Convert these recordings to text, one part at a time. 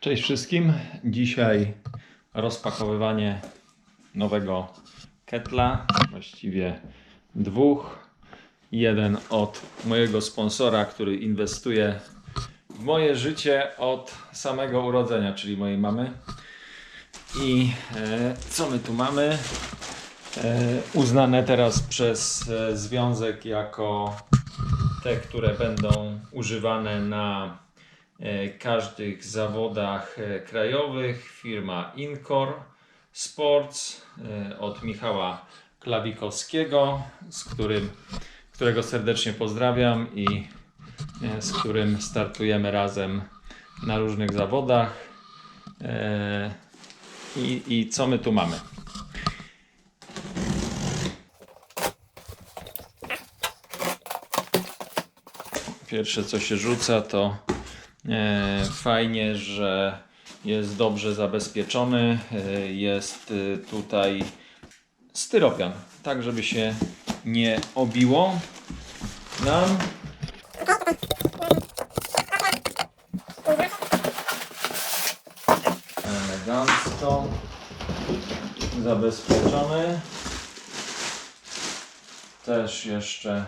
Cześć wszystkim. Dzisiaj rozpakowywanie nowego ketla, właściwie dwóch. Jeden od mojego sponsora, który inwestuje w moje życie od samego urodzenia, czyli mojej mamy. I e, co my tu mamy? E, uznane teraz przez e, związek jako te, które będą używane na każdych zawodach e, krajowych. Firma Incor Sports e, od Michała Klawikowskiego, z którym, którego serdecznie pozdrawiam i e, z którym startujemy razem na różnych zawodach. E, I, I co my tu mamy? Pierwsze co się rzuca to e, fajnie, że jest dobrze zabezpieczony. E, jest e, tutaj styropian, tak żeby się nie obiło nam. Elegancko zabezpieczony. Też jeszcze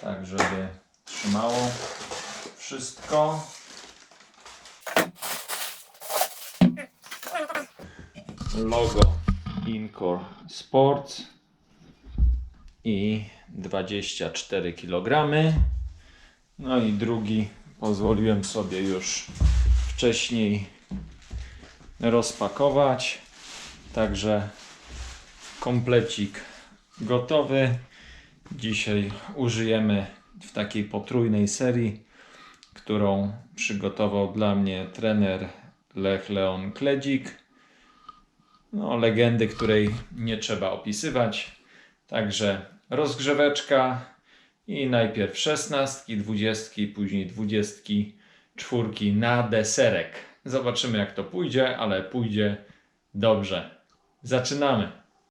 tak, żeby trzymało wszystko. Logo Incor Sports i 24 kg. No i drugi pozwoliłem sobie już wcześniej rozpakować. Także komplecik gotowy. Dzisiaj użyjemy w takiej potrójnej serii, którą przygotował dla mnie trener Lech Leon Kledzik. No, legendy, której nie trzeba opisywać. Także rozgrzeweczka i najpierw szesnastki, dwudziestki, później dwudziestki, czwórki na deserek. Zobaczymy jak to pójdzie, ale pójdzie dobrze. Zaczynamy.